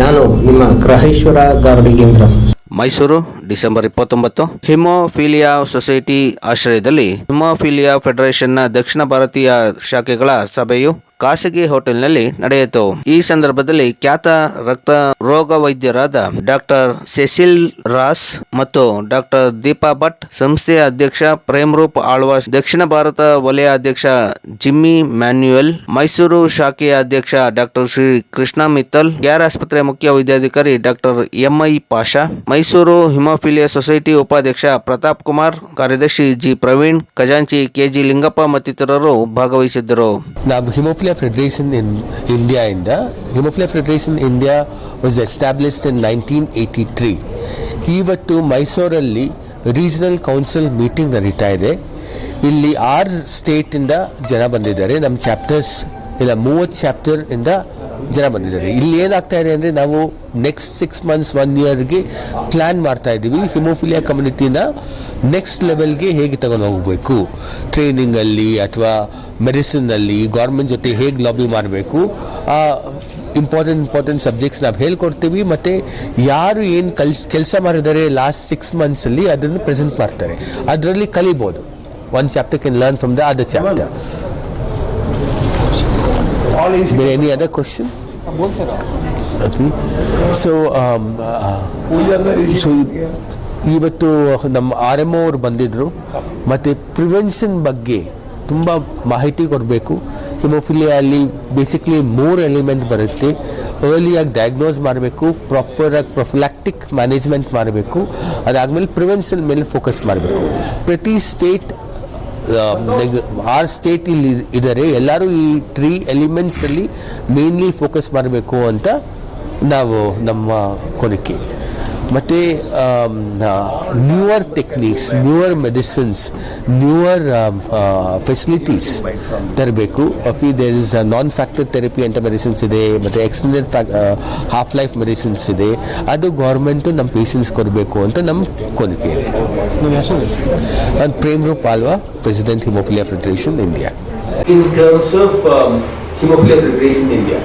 ನಾನು ನಿಮ್ಮ ಗ್ರಹೇಶ್ವರ ಗಾರ್ಡಿಗೇಂದ್ರ ಮೈಸೂರು, ಡಿಸೆಂಬರ್ ಇಪ್ಪತ್ತೊಂಬತ್ತು. ಹಿಮೋಫಿಲಿಯಾ ಸೊಸೈಟಿ ಆಶ್ರಯದಲ್ಲಿ ಹಿಮೋಫಿಲಿಯಾ ಫೆಡರೇಷನ್ನ ದಕ್ಷಿಣ ಭಾರತೀಯ ಶಾಖೆಗಳ ಸಭೆಯು ಖಾಸಗಿ ಹೋಟೆಲ್ನಲ್ಲಿ ನಡೆಯಿತು. ಈ ಸಂದರ್ಭದಲ್ಲಿ ಖ್ಯಾತ ರಕ್ತ ರೋಗ ವೈದ್ಯರಾದ ಡಾಕ್ಟರ್ ಸೆಸಿಲ್ ರಾಸ್ ಮತ್ತು ಡಾಕ್ಟರ್ ದೀಪಾ ಭಟ್, ಸಂಸ್ಥೆಯ ಅಧ್ಯಕ್ಷ ಪ್ರೇಮ್ರೂಪ್ ಆಳ್ವಾಸ್ ದಕ್ಷಿಣ ಭಾರತ ವಲಯ ಅಧ್ಯಕ್ಷ ಜಿಮ್ಮಿ ಮ್ಯಾನ್ಯುಯಲ್, ಮೈಸೂರು ಶಾಖೆಯ ಅಧ್ಯಕ್ಷ ಡಾಕ್ಟರ್ ಶ್ರೀ ಕೃಷ್ಣ ಮಿತ್ತಲ್, ಗ್ಯಾರ್ ಆಸ್ಪತ್ರೆ ಮುಖ್ಯ ವೈದ್ಯಾಧಿಕಾರಿ doctor MI Pasha, Mysuru haemophilia society ಉಪಾಧ್ಯಕ್ಷ ಪ್ರತಾಪ್ ಕುಮಾರ್, ಕಾರ್ಯದರ್ಶಿ ಜಿ. ಪ್ರವೀಣ್, ಖಜಾಂಚಿ ಕೆಜಿ ಲಿಂಗಪ್ಪ ಮತ್ತಿತರರು ಭಾಗವಹಿಸಿದ್ದರು. ನಾವು haemophilia federation in ಇಂಡಿಯಾಯಿಂದ, haemophilia federation India was established in nineteen eighty three ಇವತ್ತು ಮೈಸೂರಲ್ಲಿ ರೀಜನಲ್ ಕೌನ್ಸಿಲ್ ಮೀಟಿಂಗ್ ನಡೀತಾ ಇದೆ. ಇಲ್ಲಿ ಆರು ಸ್ಟೇಟಿಂದ ಜನ ಬಂದಿದ್ದಾರೆ. ನಮ್ಮ ಚಾಪ್ಟರ್ಸ್, ಇಲ್ಲ ಮೂವತ್ತು ಚಾಪ್ಟರ್ ಇಂದ ಜನ ಬಂದಿದ್ದಾರೆ. ಇಲ್ಲಿ ಏನಾಗ್ತಾ ಇದೆ ಅಂದರೆ ನಾವು ನೆಕ್ಸ್ಟ್ ಸಿಕ್ಸ್ ಮಂತ್ಸ್ ಒನ್ ಇಯರ್ಗೆ ಪ್ಲ್ಯಾನ್ ಮಾಡ್ತಾ ಇದ್ದೀವಿ. ಹಿಮೋಫಿಲಿಯಾ ಕಮ್ಯುನಿಟಿನ ನೆಕ್ಸ್ಟ್ ಲೆವೆಲ್ಗೆ ಹೇಗೆ ತಗೊಂಡು ಹೋಗಬೇಕು? ಟ್ರೈನಿಂಗಲ್ಲಿ ಅಥವಾ ಮೆಡಿಸಿನಲ್ಲಿ ಗೌರ್ಮೆಂಟ್ ಜೊತೆ ಹೇಗೆ ಲಾಬಿ ಮಾಡಬೇಕು? ಆ ಇಂಪಾರ್ಟೆಂಟ್ ಇಂಪಾರ್ಟೆಂಟ್ ಸಬ್ಜೆಕ್ಟ್ಸ್ ನಾವು ಹೇಳ್ಕೊಡ್ತೀವಿ. ಮತ್ತು ಯಾರು ಏನು ಕಲ್ಸ್, ಕೆಲಸ ಮಾಡಿದ್ದಾರೆ ಲಾಸ್ಟ್ ಸಿಕ್ಸ್ ಮಂತ್ಸಲ್ಲಿ ಅದನ್ನು ಪ್ರೆಸೆಂಟ್ ಮಾಡ್ತಾರೆ. ಅದರಲ್ಲಿ ಕಲಿಬೋದು. One chapter can learn from the other chapter ಬೇರೆ any other question Okay. Um, uh, ಇವತ್ತು ನಮ್ಮ ಆರ್ ಎಂ ಅವರು ಬಂದಿದ್ದರು ಮತ್ತು ಪ್ರಿವೆನ್ಷನ್ ಬಗ್ಗೆ ತುಂಬ ಮಾಹಿತಿ ಕೊಡಬೇಕು. ಹಿಮೋಫಿಲಿಯಲ್ಲಿ ಬೇಸಿಕ್ಲಿ ಮೂರು ಎಲಿಮೆಂಟ್ ಬರುತ್ತೆ. ಅರ್ಲಿಯಾಗಿ ಡಯಾಗ್ನೋಸ್ ಮಾಡಬೇಕು ಪ್ರಾಪರಾಗಿ ಪ್ರೊಫಿಲಾಕ್ಟಿಕ್ ಮ್ಯಾನೇಜ್ಮೆಂಟ್ ಮಾಡಬೇಕು. ಅದಾದಮೇಲೆ ಪ್ರಿವೆನ್ಷನ್ ಮೇಲೆ ಫೋಕಸ್ ಮಾಡಬೇಕು. ಪ್ರತಿ ಸ್ಟೇಟ್ ಆರ್ ಸ್ಟೇಟ್ ಇಲ್ಲಿ ಇದ್ದಾರೆ ಎಲ್ಲರೂ ಈ ತ್ರೀ ಎಲಿಮೆಂಟ್ಸಲ್ಲಿ ಮೇನ್ಲಿ ಫೋಕಸ್ ಮಾಡಬೇಕು ಅಂತ ನಾವು ನಮ್ಮ ಕೋರಿಕೆ. ಮತ್ತು newer techniques newer medicines newer facilities ತರಬೇಕು. Okay there is non factor therapy ಅಂತ ಮೆಡಿಸಿನ್ಸ್ ಇದೆ ಮತ್ತು ಎಕ್ಸ್ಟೆಂಡೆಡ್ ಹಾಫ್ ಲೈಫ್ ಮೆಡಿಸಿನ್ಸ್ ಇದೆ. ಅದು ಗೌರ್ಮೆಂಟು ನಮ್ಮ ಪೇಷನ್ಸ್ ಕೊಡಬೇಕು ಅಂತ ನಮ್ಮ ಕೋರಿಕೆ ಇದೆ. ನಾನು Premroop Alva president haemophilia federation India in terms of haemophilia federation India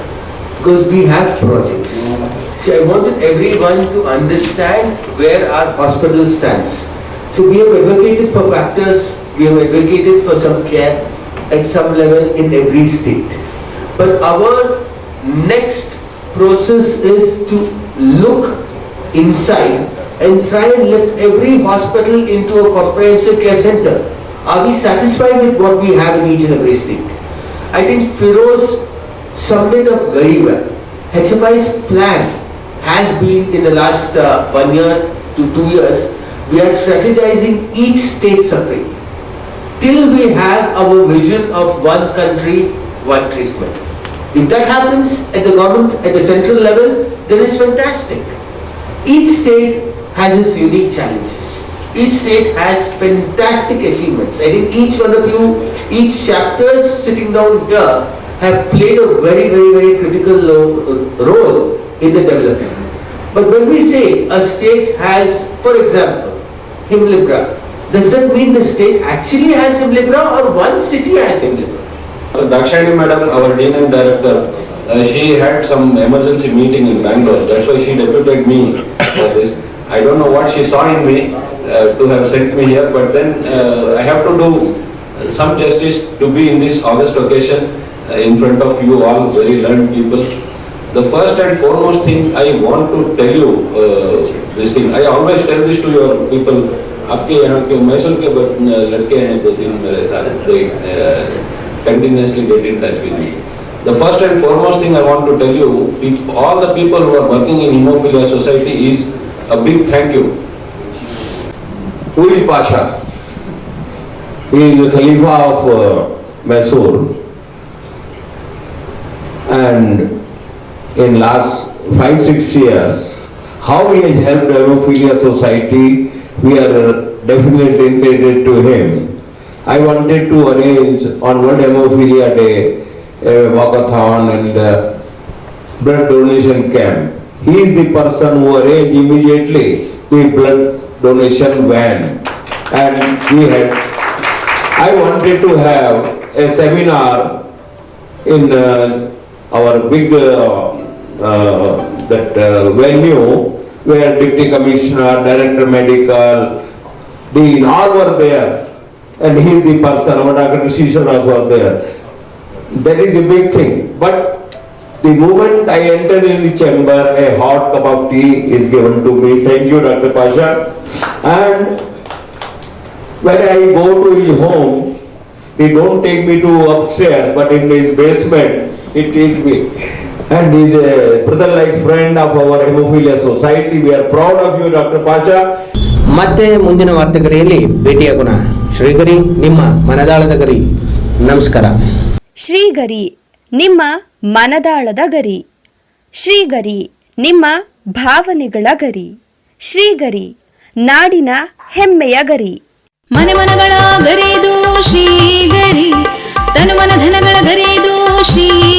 because we have have See, I wanted everyone to understand where our hospital stands. So we have advocated for factors, we have advocated for some care at some level in every state. But our next process is to look inside and try and lift every hospital into a comprehensive care center. Are we satisfied with what we have in each and every state? I think Firoz summed it up very well. HFI's plan has been in the last uh, one year to two years, we are strategizing each state separately. Till we have our vision of one country, one treatment. If that happens at the government, at the central level, then it's fantastic. Each state has its unique challenges. Each state has fantastic achievements. I think each one of you, each chapters sitting down here have played a very, very, very critical role in the development. But when we say a state has, for example, Himlibra, does that mean the state actually has Himlibra or one city has Himlibra? Dakshani madam, our Dean and Director, uh, she had some emergency meeting in Bangalore, that's why she deputed me for this. I don't know what she saw in me uh, to have sent me here, but then uh, I have to do some justice to be in this August occasion uh, in front of you all very learned people. The first and foremost thing I want to tell you uh, this thing, I always tell this to your people, आपके यहाँ के मैसूर के बच- लड़के हैं दो तीन मेरे साथ they uh, continuously get in touch with me. The first and foremost thing I want to tell you, peop- all the people who are working in Hemophilia Society is a big thank you. Who is Pasha? He is the Khalifa of uh, Mysore. And in last five, six years, how he has helped Hemophilia Society, we are definitely indebted to him. I wanted to arrange on World Hemophilia Day, a walkathon and uh, blood donation camp. He is the person who arranged immediately the blood donation van. And we had I wanted to have a seminar in uh, our big uh, uh, that uh, venue where deputy commissioner, director medical, dean, all were there. And he is the person, our. Shishara was there. That is a big thing. But the moment I enter in the chamber, a hot cup of tea is given to me. Thank you, Dr. Pasha. And when I go to his home, he don't take me to upstairs, but in his basement, he take me. And he's a brother-like friend of our hemophilia society. We are proud of you, Dr. Pacha. ಮತ್ತೆ ಮುಂದಿನ ವಾರ್ತೆಗರಿಯಲ್ಲಿ ಭೇಟಿಯಾಗೋಣ ಶ್ರೀಗರಿ ನಿಮ್ಮ ಮನದಾಳದ ಗರಿ ನಮಸ್ಕಾರ ಶ್ರೀಗರಿ ನಿಮ್ಮ ಮನದಾಳದ ಗರಿ ಶ್ರೀಗರಿ ನಿಮ್ಮ ಭಾವನೆಗಳ ಗರಿ ಶ್ರೀಗರಿ ನಾಡಿನ ಹೆಮ್ಮೆಯ ಗರಿ ಮನೆ ಮನಗಳ ಗರಿದು ಶ್ರೀಗರಿ ತನು ಮನ ಧನಗಳ ಗರಿದು ಶ್ರೀಗರಿ